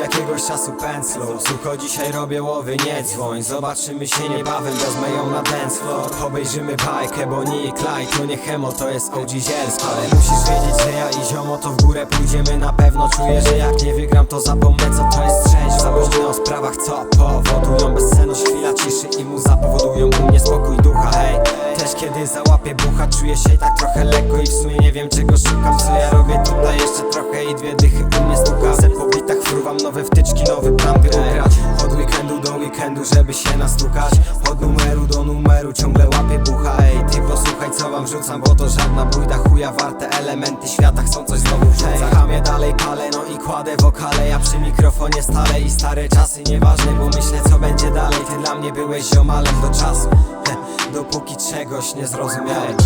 jakiegoś czasu pędzlą Sucho dzisiaj robię łowy, nie dzwoń. Zobaczymy się niebawem, wezmę ją na dance floor Obejrzymy bajkę, bo nie Clyde To nie chemo, to jest OG zielsko Ale musisz wiedzieć, że ja i ziomo to w górę pójdziemy. Na pewno Czuję, że jak nie wygram, to zapomnę co to jest trzęść. Założny o sprawach, co powodują bezsenność Chwila ciszy i muza powodują u mnie spokój ducha, hej Też kiedy załapię bucha, czuję się tak trochę lekko I w sumie nie wiem czego szukam. Co ja robię tutaj jeszcze trochę i dwie nowy plan by Od weekendu do weekendu, żeby się nastukać. Od numeru do numeru ciągle łapię bucha Ej, ty posłuchaj co wam rzucam, bo to żadna bójda chuja Warte elementy świata chcą coś znowu wrzucać Zachamię dalej palę, no i kładę wokale. Ja przy mikrofonie stale i stare czasy Nieważne, bo myślę co będzie dalej. Ty dla mnie byłeś ziomalem do czasu. Dopóki czegoś nie zrozumiałem.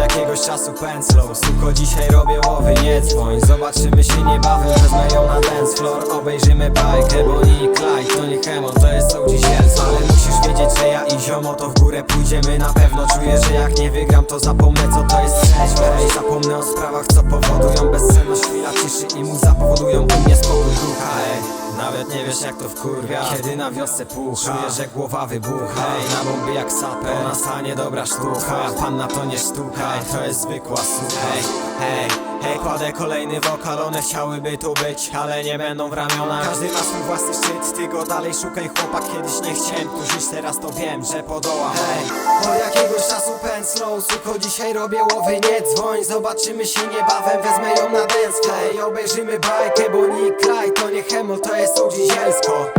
Jakiegoś czasu pędzlą Suko dzisiaj robię łowy, nie dzwoń. Zobaczymy się niebawem, wezmę na dance floor. Obejrzymy bajkę, bo nie i Clyde To nie to jest OG Zielsko Ale musisz wiedzieć, że ja i ziomo to w górę pójdziemy. Na pewno Czuję, że jak nie wygram, to zapomnę co to jest trzeźwe. Ej, zapomnę o sprawach, co powodują bezsenność. Chwila ciszy i mu zapowodują u mnie spokój ducha nawet nie wiesz jak to wkurwia. Kiedy na wiosce pucha Czuję, że głowa wybucha. Na bomby jak saper To na stanie dobra sztuka. Panna to nie sztuka to jest zwykła sucha. Hej, hej, hej Kładę kolejny wokal. One chciałyby tu być Ale nie będą w ramionach. Każdy ma swój własny szczyt Ty go dalej szukaj chłopak. Kiedyś nie chciałem tu żyć Teraz to wiem, że podołam Hej, od jakiegoś czasu pędzlą Suko dzisiaj robię łowy Nie dzwoń, zobaczymy się niebawem Wezmę ją na dance. Hej, obejrzymy bajkę Bo nie kraj, moje to jest odzizielsko